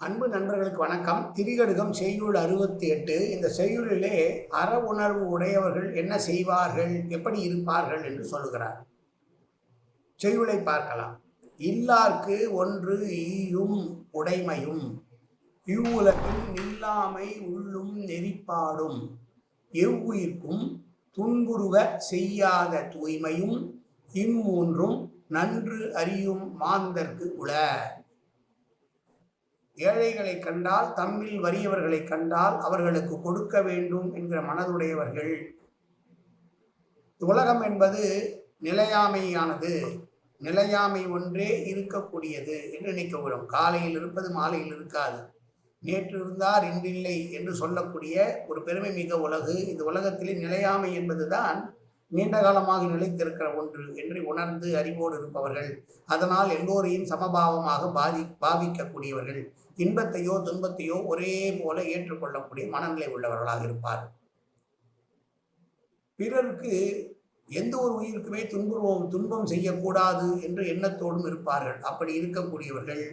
அன்பு நண்பர்களுக்கு வணக்கம். திரிகடுகம் செய்யுள் அறுபத்தி எட்டு இந்த செய்யுளிலே அற உணர்வு உடையவர்கள் என்ன செய்வார்கள்? எப்படி இருப்பார்கள் என்று சொல்லுகிறார். செய்யுளை பார்க்கலாம். இல்லார்க்கு ஒன்று ஈயும் உடைமையும். இவ்வுலகில் நில்லாமை உள்ளும் நெறிப்பாடும். எவ்வுயிர்க்கும் துன்புறுவ செய்யாத தூய்மையும் இம்மூன்றும் நன்று அறியும் மாந்தர்க்கு உள. ஏழைகளை கண்டால் தம்மில் வறியவர்களை கண்டால் அவர்களுக்கு கொடுக்க வேண்டும் என்கிற மனதுடையவர்கள். உலகம் என்பது நிலையாமையானது. நிலையாமை ஒன்றே இருக்கக்கூடியது என்று நினைக்கப்படும் காலையில் இருப்பது மாலையில் இருக்காது. நேற்று இருந்தார் இன்றில்லை என்று சொல்லக்கூடிய ஒரு பெருமை மிக உலகு. இந்த உலகத்திலே நிலையாமை என்பதுதான் நீண்ட காலமாக நிலைத்திருக்கிற ஒன்று என்று உணர்ந்து அறிவோடு இருப்பவர்கள். அதனால் எல்லோரையும் சமபாவமாக பாதி பாவிக்கக்கூடியவர்கள். இன்பத்தையோ துன்பத்தையோ ஒரே போல ஏற்றுக்கொள்ளக்கூடிய மனநிலை உள்ளவர்களாக இருப்பார். பிறருக்கு எந்த ஒரு உயிருக்குமே துன்புறுவோம் துன்பம் செய்யக்கூடாது என்ற எண்ணத்தோடும் இருப்பார்கள். அப்படி இருக்கக்கூடியவர்கள்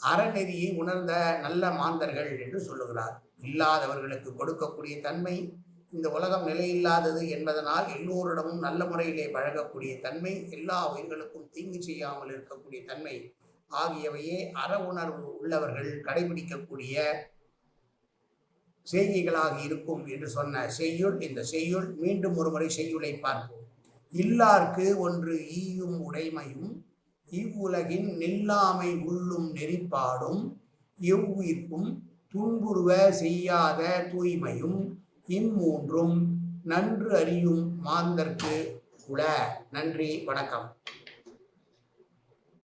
அறநெறியை உணர்ந்த நல்ல மாந்தர்கள் என்று சொல்லுகிறார். இல்லாதவர்களுக்கு கொடுக்கக்கூடிய தன்மை இந்த உலகம் நிலையில்லாதது என்பதனால் எல்லோரிடமும் நல்ல முறையிலே பழகக்கூடிய தன்மை எல்லா உயிர்களுக்கும் தீங்கு செய்யாமல் இருக்கக்கூடிய தன்மை ஆகியவையே அற உணர்வு உள்ளவர்கள் கடைபிடிக்கக்கூடிய செய்கைகளாக இருக்கும் என்று சொன்ன செய்யுள் இந்த செய்யுள் மீண்டும் ஒருமுறை செய்யுளை பார்ப்போம். இல்லார்க்கு ஒன்று ஈயும் உடைமையும் இவ்வுலகின் நில்லாமை உள்ளும் நெறிப்பாடும் எவ்வுயிர்க்கும் துன்புறுவ செய்யாத தூய்மையும் இம்மூன்றும் நன்று அறியும் மாந்தர்க்கு உள. நன்றி வணக்கம்.